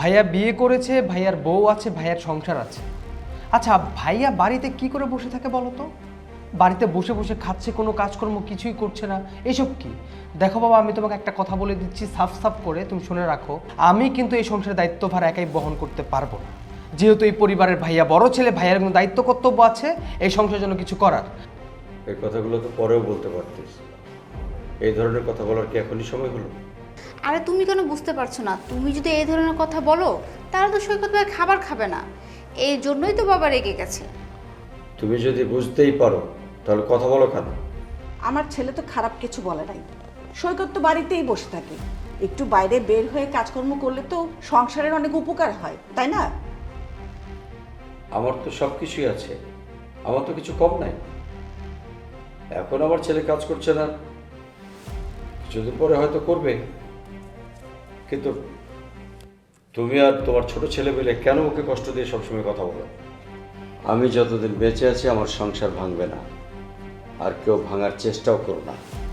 ভাইয়া বিয়ে করেছে, ভাইয়ার বউ আছে, ভাইয়ার সংসার আছে। আচ্ছা ভাইয়া বাড়িতে কি করে বসে থাকে বলো তো? বাড়িতে বসে বসে খাচ্ছে, কোনো কাজকর্ম কিছুই করছে না। এসব কি? দেখো বাবা, আমি তোমাকে একটা কথা বলে দিচ্ছি, সাফ সাফ করে তুমি শুনে রাখো। আমি কিন্তু এই সংসারের দায়িত্বভার একাই বহন করতে পারব না। যেহেতু এই পরিবারের ভাইয়া বড় ছেলে, ভাইয়ার কোনো দায়িত্ব কর্তব্য আছে, এই সংসারের জন্য কিছু করার। এই কথাগুলো তো পরেও বলতে পারতিস। এই ধরনের কথা বলার কি এখনই সময় হলো? আরে তুমি কেন বুঝতে পারছ না? তুমি যদি এই ধরনের কথা বলো তাহলে তো সৈকত ভাই খাবার খাবে না। এই জন্যই তো বাবা রেগে গেছে। তুমি যদি বুঝতেই পারো তাহলে কথা বলো কেন আমার ছেলে তো খারাপ কিছু বলে নাই। সৈকত তো বাড়িতেই বসে থাকে। একটু বাইরে বের হয়ে কাজকর্ম করলে তো সংসারের অনেক উপকার হয় তাই না? আমার তো সব কিছুই আছে। আমার তো কিছু কম নাই। এখন আমার ছেলে কাজ করছে না। কিছুদিন পরে হয়তো করবে। কিন্তু তুমি আর তোমার ছোট ছেলে পেলে কেন ওকে কষ্ট দিয়ে সবসময় কথা বলো? আমি যতদিন বেঁচে আছি, আমার সংসার ভাঙবে না। আর কেউ ভাঙার চেষ্টাও করো না।